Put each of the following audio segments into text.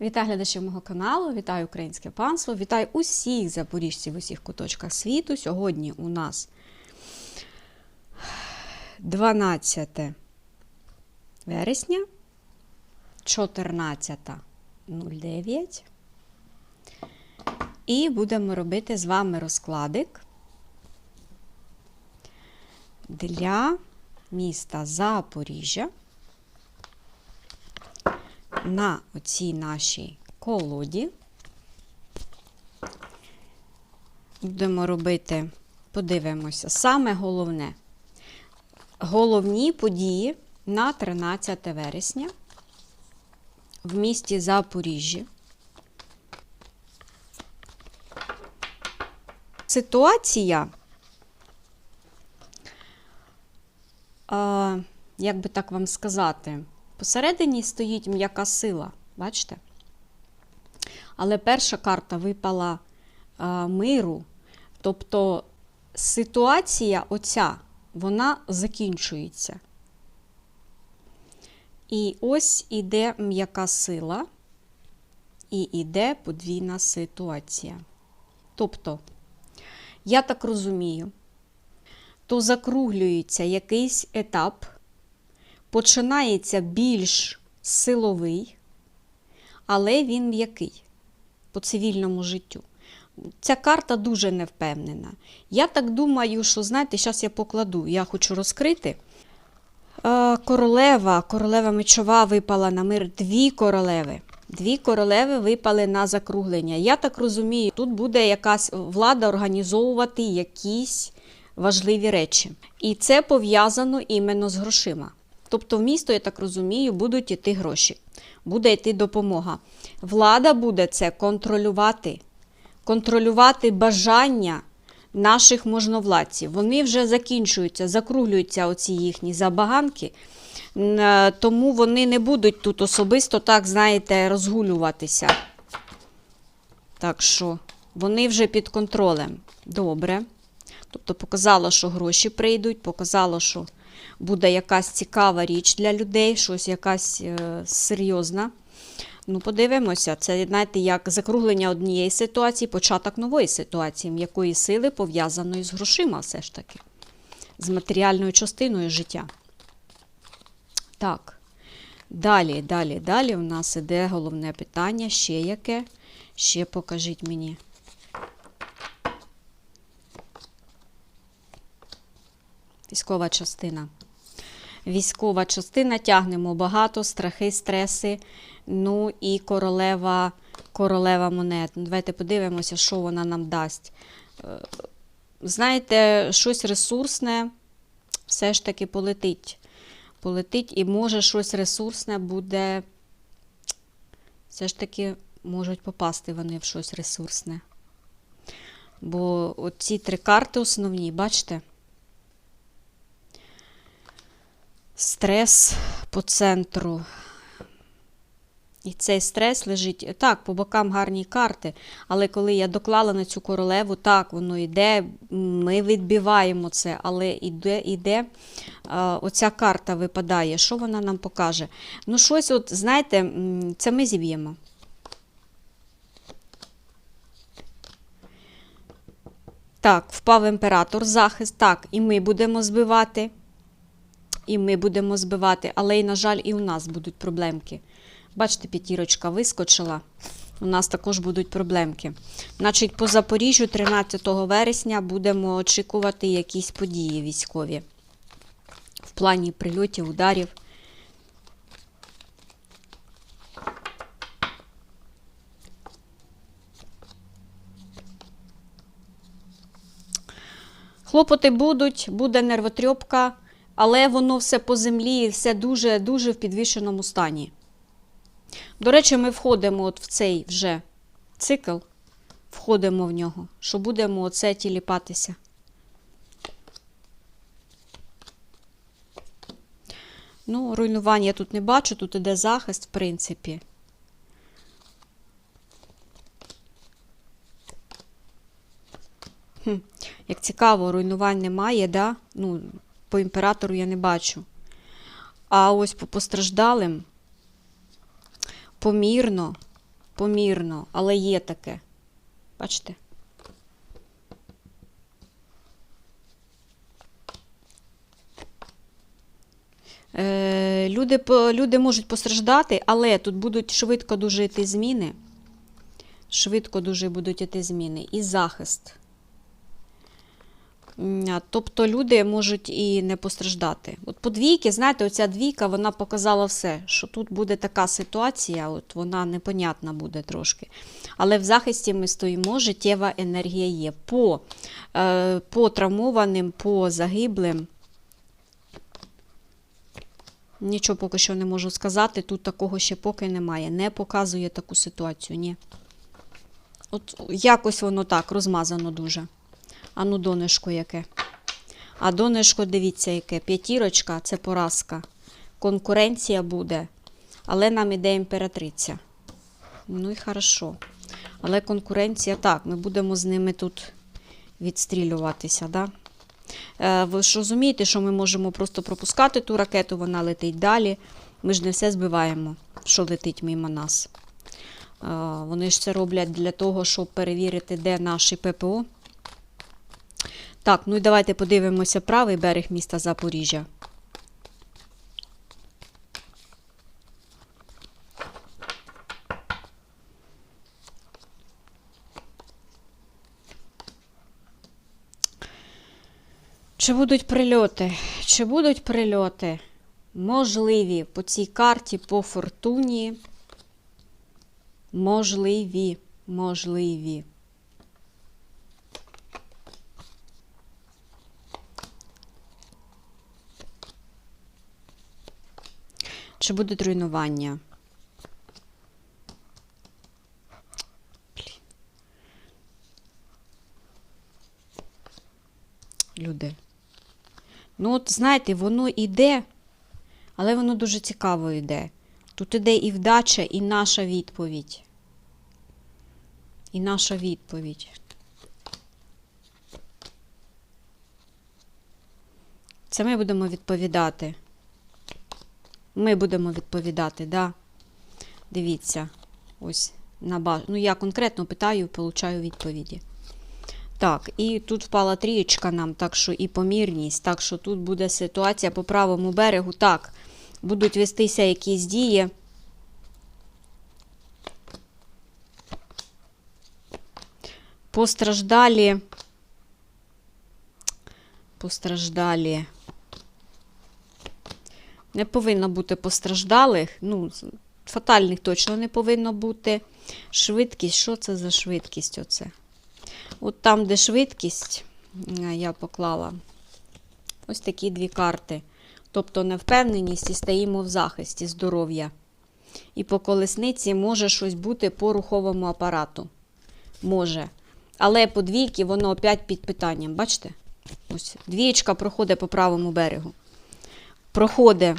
Вітаю глядачів мого каналу, вітаю українське панство, вітаю усіх запоріжців в усіх куточках світу. Сьогодні у нас 12 вересня, 14.09. І будемо робити з вами розкладик для міста Запоріжжя на оцій нашій колоді. Будемо робити, подивимося, саме головне. Головні події на 13 вересня в місті Запоріжжя. Ситуація, як би так вам сказати, Посередині стоїть м'яка сила, бачите? Але перша карта випала а, миру. Тобто ситуація оця, вона закінчується. І ось іде м'яка сила, і іде подвійна ситуація. Тобто, я так розумію, то закруглюється якийсь етап починається більш силовий, але він м'який по цивільному життю. Ця карта дуже невпевнена. Я так думаю, що, знаєте, зараз я покладу, я хочу розкрити. Е, Королева, королева мечова випала на мир дві королеви. Дві королеви випали на закруглення. Я так розумію, тут буде якась влада організовувати якісь важливі речі. І це пов'язано іменно з грошима. Тобто в місто, я так розумію, будуть йти гроші, буде йти допомога. Влада буде це контролювати, контролювати бажання наших можновладців. Вони вже закінчуються, закруглюються оці їхні забаганки, тому вони не будуть тут особисто, так, знаєте, розгулюватися. Так що вони вже під контролем. Добре. Тобто показало, що гроші прийдуть, показало, що буде якась цікава річ для людей, щось якась е, серйозна. Ну, подивимося, це, знаєте, як закруглення однієї ситуації, початок нової ситуації, м'якої сили пов'язаної з грошима, все ж таки, з матеріальною частиною життя. Так. Далі, далі, далі у нас іде головне питання, ще яке. Ще покажіть мені. Військова частина. Військова частина тягнемо багато, страхи, стреси. Ну і королева, королева монет. Ну, Давайте подивимося, що вона нам дасть. Е, Знаєте, щось ресурсне все ж таки полетить. Полетить і може щось ресурсне буде. Все ж таки можуть попасти вони в щось ресурсне. Бо ці три карти основні, бачите? Стрес по центру. І цей стрес лежить так, по бокам гарні карти. Але коли я доклала на цю королеву, так, воно йде, ми відбиваємо це, але іде, а, оця карта випадає. Що вона нам покаже? Ну, щось, от, знаєте, це ми зіб'ємо. Так, впав імператор, захист. Так, і ми будемо збивати. І ми будемо збивати, але, і, на жаль, і у нас будуть проблемки. Бачите, п'ятірочка вискочила. У нас також будуть проблемки. Значить, по Запоріжжю 13 вересня будемо очікувати якісь події військові в плані прильотів, ударів. Хлопоти будуть, буде нервотрьопка, але воно все по землі, все дуже-дуже в підвішеному стані. До речі, ми входимо от в цей вже цикл, входимо в нього, що будемо оце тіліпатися. Ну, руйнування я тут не бачу, тут іде захист, в принципі. Хм, як цікаво, руйнувань немає, да? Ну, по імператору я не бачу. А ось по постраждалим помірно, помірно, але є таке. Бачите? Е, люди, люди можуть постраждати, але тут будуть швидко дуже йти зміни. Швидко дуже будуть йти зміни. І захист. Тобто люди можуть і не постраждати. От по двійки, знаєте, оця двійка вона показала все, що тут буде така ситуація, от вона непонятна буде трошки. Але в захисті ми стоїмо, життєва енергія є. По, е, по травмованим, по загиблим. Нічого поки що не можу сказати. Тут такого ще поки немає. Не показує таку ситуацію, ні. От якось воно так розмазано дуже. А ну, донечко яке. А донечко, дивіться, яке. П'ятірочка це поразка. Конкуренція буде. Але нам іде імператриця. Ну і хорошо. Але конкуренція так, ми будемо з ними тут відстрілюватися, да? Е, Ви ж розумієте, що ми можемо просто пропускати ту ракету, вона летить далі. Ми ж не все збиваємо, що летить мимо нас. Е, Вони ж це роблять для того, щоб перевірити, де наші ППО. Так, ну і давайте подивимося правий берег міста Запоріжжя. Чи будуть прильоти? Чи будуть прильоти? Можливі по цій карті по фортуні. Можливі, можливі. Чи будуть руйнування? Люди. Ну, от знаєте, воно іде, але воно дуже цікаво йде. Тут іде і вдача, і наша відповідь. І наша відповідь. Це ми будемо відповідати. Ми будемо відповідати, да. Дивіться, ось на ба... Ну, я конкретно питаю, получаю відповіді. Так, і тут впала трієчка нам, так що і помірність, так що тут буде ситуація по правому берегу. Так, будуть вестися якісь дії. Постраждалі. Постраждалі. Не повинно бути постраждалих. Ну, фатальних точно не повинно бути. Швидкість, що це за швидкість? Оце? От там, де швидкість, я поклала ось такі дві карти. Тобто невпевненість і стоїмо в захисті здоров'я. І по колесниці може щось бути по руховому апарату. Може. Але по двійки воно опять під питанням. Бачите? Ось двієчка проходить по правому берегу. Проходить,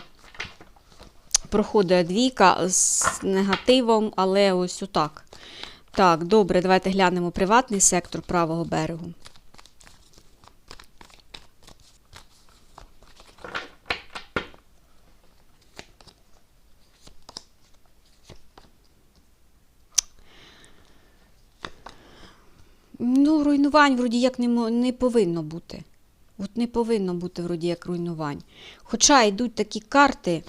проходить двійка з негативом, але ось отак. Так, добре, давайте глянемо приватний сектор правого берегу. Ну, руйнувань вроді як не, повинно бути. От не повинно бути вроді як руйнувань. Хоча йдуть такі карти.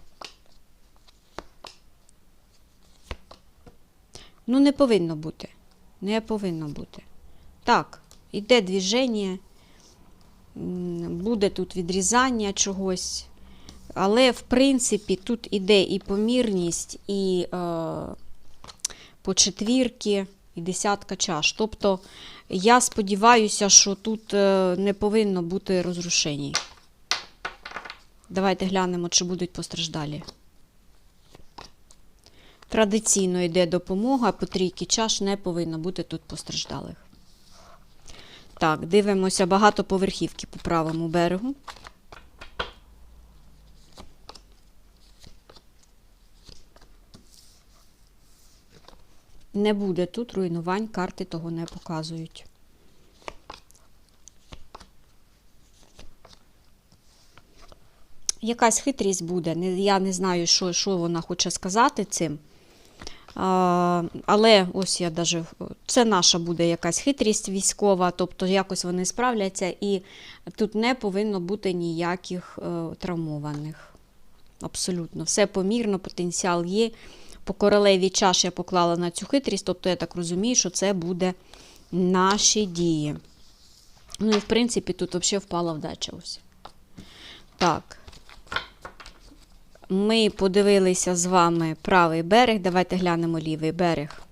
Ну, не повинно бути. Не повинно бути. Так, іде движення, буде тут відрізання чогось. Але, в принципі, тут іде і помірність, і е, по четвірки, і десятка чаш. Тобто, я сподіваюся, що тут е, не повинно бути розрушень. Давайте глянемо, чи будуть постраждалі. Традиційно йде допомога, по трійки чаш не повинно бути тут постраждалих. Так, дивимося багатоповерхівки по правому берегу. Не буде тут руйнувань, карти того не показують. Якась хитрість буде. Я не знаю, що, що вона хоче сказати цим. А, але ось я даже, це наша буде якась хитрість військова, тобто якось вони справляться, і тут не повинно бути ніяких е, травмованих. Абсолютно. Все помірно, потенціал є. По королеві чаш я поклала на цю хитрість, тобто я так розумію, що це буде наші дії. Ну і в принципі тут взагалі впала вдача. ось. Так. Ми подивилися з вами правий берег. Давайте глянемо лівий берег.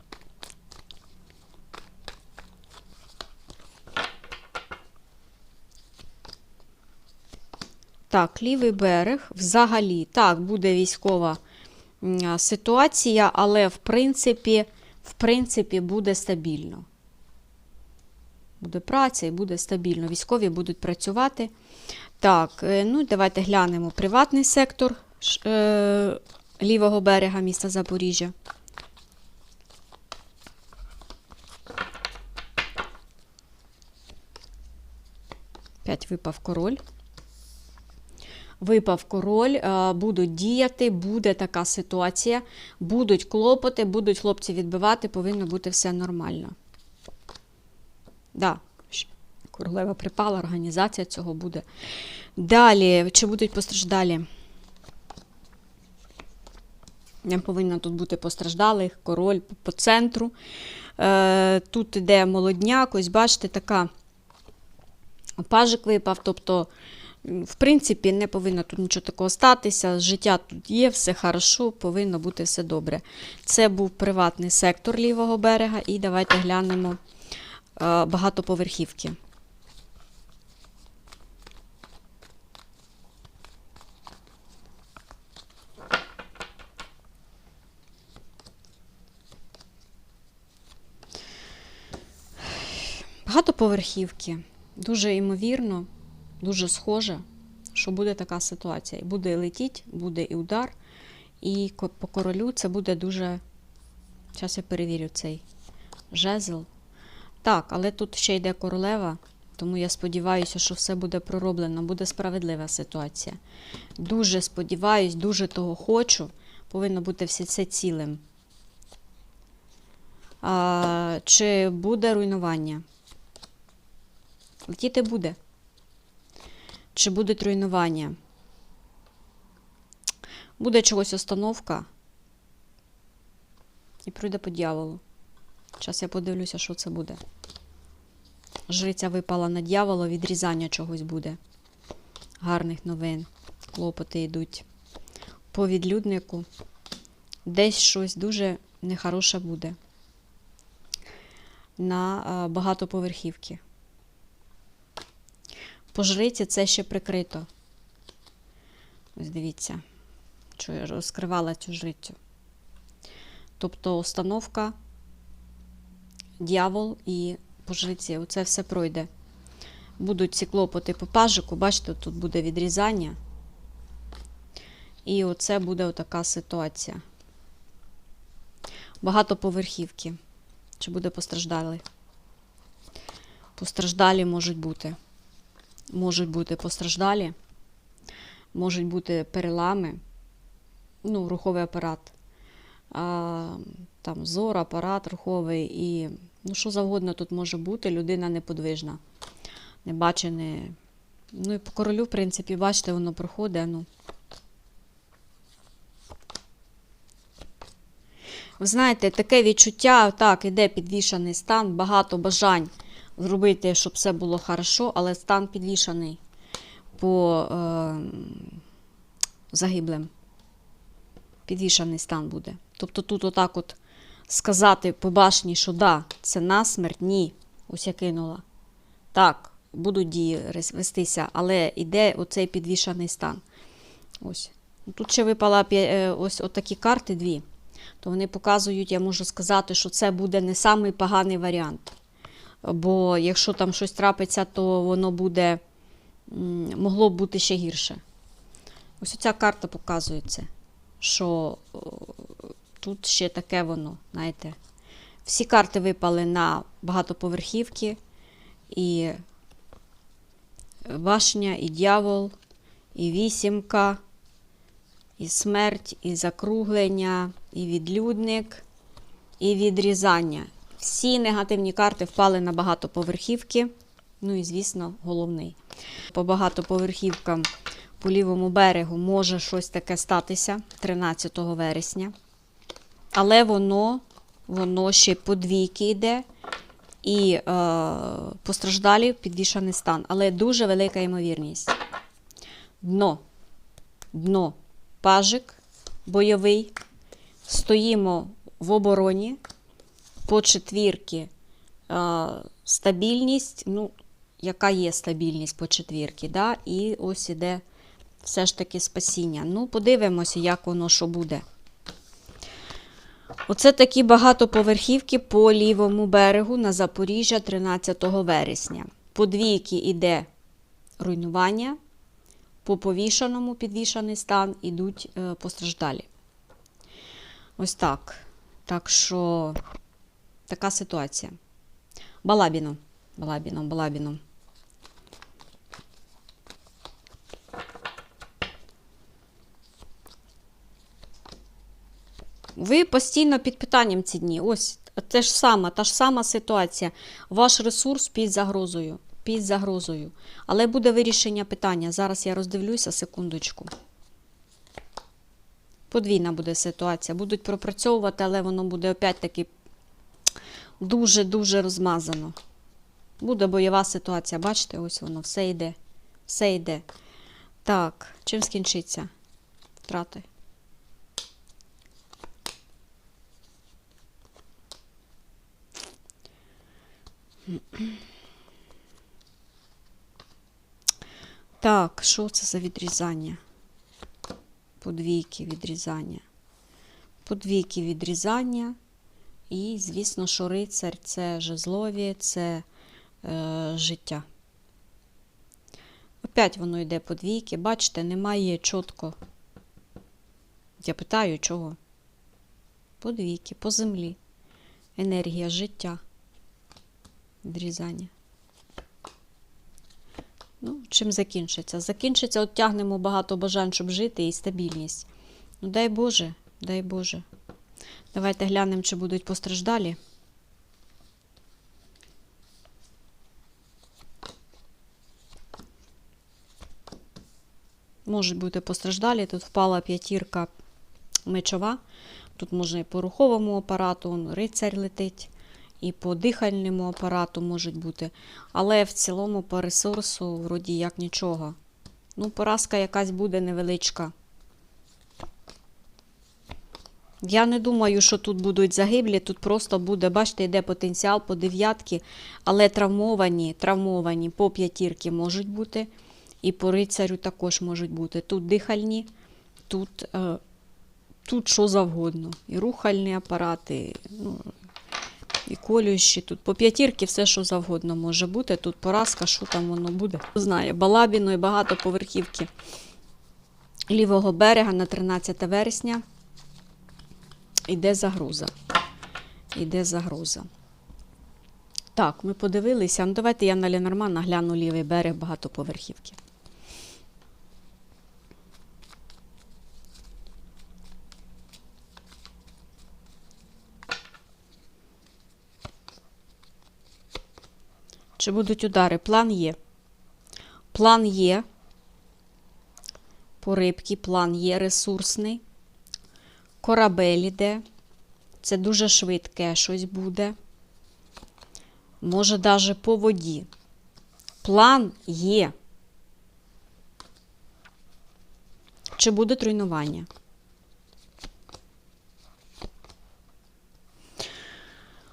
Так, лівий берег взагалі так, буде військова ситуація, але в принципі, в принципі буде стабільно. Буде праця і буде стабільно. Військові будуть працювати. Так, е, ну давайте глянемо приватний сектор е, лівого берега міста Запоріжжя. П'ять випав король. Випав король, е, будуть діяти, буде така ситуація, будуть клопоти, будуть хлопці відбивати, повинно бути все нормально. Да, королева припала, організація цього буде. Далі, чи будуть постраждалі? Не повинно тут бути постраждалих, король по- центру. Е, тут іде молодняк, ось бачите, така пажик випав, тобто, в принципі, не повинно тут нічого такого статися. Життя тут є, все хорошо, повинно бути все добре. Це був приватний сектор лівого берега, і давайте глянемо е, багатоповерхівки. Багатоповерхівки. Дуже ймовірно, дуже схоже, що буде така ситуація. Буде летіть, буде і удар, і по королю це буде дуже. Зараз я перевірю цей жезл. Так, але тут ще йде королева, тому я сподіваюся, що все буде пророблено, буде справедлива ситуація. Дуже сподіваюсь, дуже того хочу. Повинно бути все це цілим. А, чи буде руйнування? Летіти буде. Чи будуть руйнування? Буде чогось остановка. І пройде по дьяволу. Зараз я подивлюся, що це буде. Жриця випала на дьявола, відрізання чогось буде. Гарних новин. Клопоти йдуть. По відлюднику. Десь щось дуже нехороше буде. На а, багатоповерхівки. По це ще прикрито. Ось дивіться, що я розкривала цю жрицю. Тобто установка, дьявол і по жриці. Оце все пройде. Будуть ці клопоти по пажику, бачите, тут буде відрізання. І оце буде отака ситуація. Багатоповерхівки. Чи буде постраждали? Постраждалі можуть бути можуть бути постраждалі, можуть бути перелами, ну, руховий апарат, а, там зор, апарат руховий і ну, що завгодно тут може бути, людина неподвижна, не бачене. Ну і по королю, в принципі, бачите, воно проходить. Ну. Ви знаєте, таке відчуття, так, іде підвішаний стан, багато бажань зробити, щоб все було хорошо, але стан підвішаний по е, загиблим. Підвішаний стан буде. Тобто тут отак от сказати по башні, що да, це насмерть, ні. Ось я кинула. Так, будуть дії вестися, але йде оцей підвішаний стан. Ось. Ну, Тут ще випала е, ось отакі карти дві. То вони показують, я можу сказати, що це буде не самий поганий варіант. Бо якщо там щось трапиться, то воно буде могло б бути ще гірше. Ось ця карта показує це, що тут ще таке воно, знаєте. Всі карти випали на багатоповерхівки, і башня, і дьявол, і вісімка, і смерть, і закруглення, і відлюдник. і відрізання. Всі негативні карти впали на багатоповерхівки. Ну і, звісно, головний. По багатоповерхівкам по лівому берегу може щось таке статися 13 вересня. Але воно, воно ще по двійки йде і е, постраждалі підвішаний стан. Але дуже велика ймовірність. Дно. Дно. Пажик бойовий. Стоїмо в обороні. По четвірки стабільність. Ну, яка є стабільність по четвірки. Да? І ось іде все ж таки спасіння. Ну, подивимося, як воно що буде. Оце такі багатоповерхівки по лівому берегу на Запоріжжя 13 вересня. По двійки йде руйнування, по повішаному підвішаний стан ідуть е, постраждалі. Ось так. Так що така ситуація. Балабіно. Балабіно, балабіно. Ви постійно під питанням ці дні. Ось те ж сама, та ж сама ситуація. Ваш ресурс під загрозою. Під загрозою. Але буде вирішення питання. Зараз я роздивлюся секундочку. Подвійна буде ситуація. Будуть пропрацьовувати, але воно буде опять-таки дуже-дуже розмазано. Буде бойова ситуація. Бачите, ось воно, все йде. Все йде. Так, чим скінчиться? Втрати. Так, що це за відрізання? Подвійки відрізання. Подвійки відрізання. І, звісно, що рицарь це жезлові, це е, життя. Опять воно йде подвійки. Бачите, немає чітко. Я питаю, чого? Подвійки, по землі. Енергія життя. Відрізання. Ну, чим закінчиться? Закінчиться, от тягнемо багато бажань, щоб жити, і стабільність. Ну, дай Боже, дай Боже. Давайте глянемо, чи будуть постраждалі. Можуть бути постраждалі. Тут впала п'ятірка мечова. Тут можна і по руховому апарату, он, рицарь летить, і по дихальному апарату можуть бути. Але в цілому по ресурсу, вроді як нічого. Ну, поразка якась буде невеличка. Я не думаю, що тут будуть загиблі. Тут просто буде, бачите, йде потенціал по дев'ятки, але травмовані, травмовані по п'ятірки можуть бути. І по рицарю також можуть бути. Тут дихальні, тут, е, тут що завгодно. І рухальні апарати, ну, і колющі. Тут по п'ятірки все, що завгодно може бути. Тут поразка, що там воно буде. Знає, балабіно і багато поверхівки лівого берега на 13 вересня. Іде загроза. Іде загроза. Так, ми подивилися. Ну, давайте я на Ленормана гляну лівий берег багатоповерхівки. Чи будуть удари? План є. План є. По рибки план є ресурсний. Корабель іде. Це дуже швидке щось буде. Може, навіть по воді. План є. Чи буде тренування?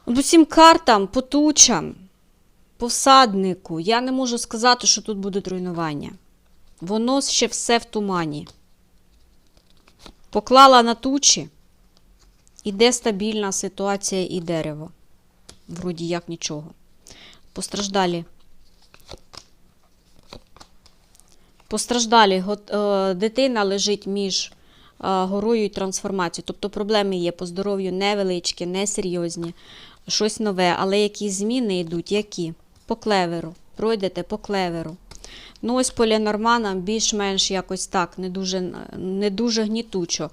От усім картам, по тучам, по всаднику, я не можу сказати, що тут буде руйнування. Воно ще все в тумані. Поклала на тучі, іде стабільна ситуація і дерево. Вроді як нічого. Постраждалі. Постраждалі е, дитина лежить між е, горою і трансформацією. Тобто проблеми є по здоров'ю невеличкі, несерйозні, щось нове, але якісь зміни йдуть, які? По клеверу. Пройдете по клеверу. Ну, ось по Ленорманам більш-менш якось так, не дуже, не дуже гнітучо.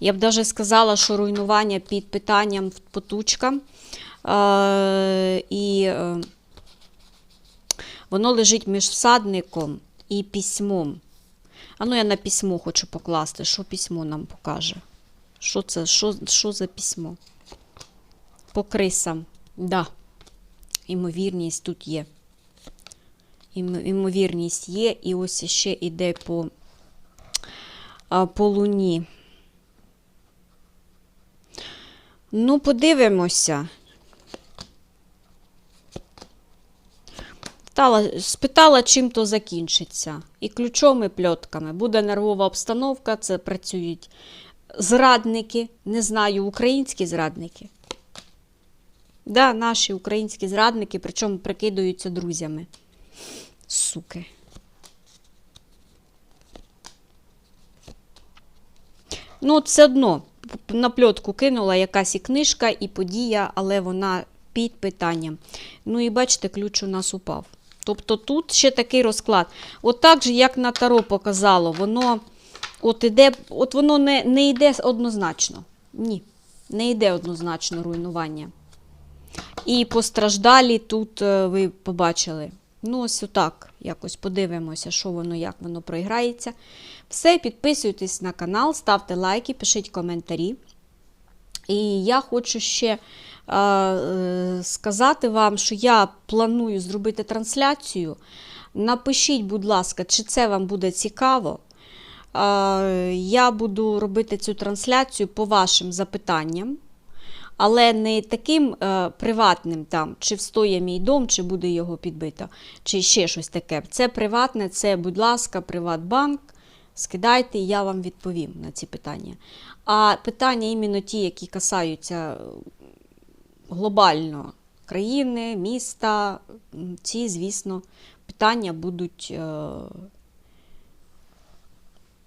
Я б навіть сказала, що руйнування під питанням потучка. Е, і е, воно лежить між всадником і письмом. А ну я на письмо хочу покласти. Що письмо нам покаже? Що це? Що, що за письмо? По крисам. Да. Імовірність тут є. Ім- Імовірність є. І ось ще йде по, по луні. Ну, подивимося. Спитала, спитала, чим то закінчиться. І ключовими пльотками. Буде нервова обстановка, це працюють зрадники, не знаю, українські зрадники. Да, наші українські зрадники, причому прикидаються друзями. Суки. Ну, все одно на пльотку кинула якась і книжка, і подія, але вона під питанням. Ну і бачите, ключ у нас упав. Тобто тут ще такий розклад. От так же, як на Таро показало, воно от іде, от воно не, не йде однозначно. Ні, не йде однозначно руйнування. І постраждалі тут е, ви побачили. Ну, ось отак. Якось подивимося, що воно, як воно проіграється. Все, підписуйтесь на канал, ставте лайки, пишіть коментарі. І я хочу ще е, е, сказати вам, що я планую зробити трансляцію. Напишіть, будь ласка, чи це вам буде цікаво. Е, я буду робити цю трансляцію по вашим запитанням. Але не таким е, приватним, там, чи встоє мій дом, чи буде його підбито, чи ще щось таке. Це приватне, це, будь ласка, Приватбанк. Скидайте, я вам відповім на ці питання. А питання іменно ті, які касаються е, глобально країни, міста, ці, звісно, питання будуть е,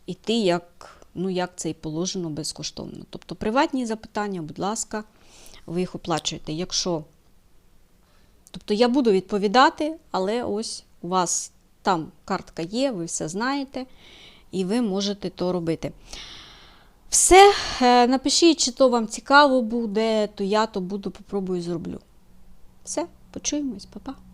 іти як, ну, як це і положено безкоштовно. Тобто приватні запитання, будь ласка, ви їх оплачуєте. Якщо. Тобто я буду відповідати, але ось у вас там картка є, ви все знаєте, і ви можете то робити. Все, е, напишіть, чи то вам цікаво буде, то я то буду попробую зроблю. Все, почуємось, па-па.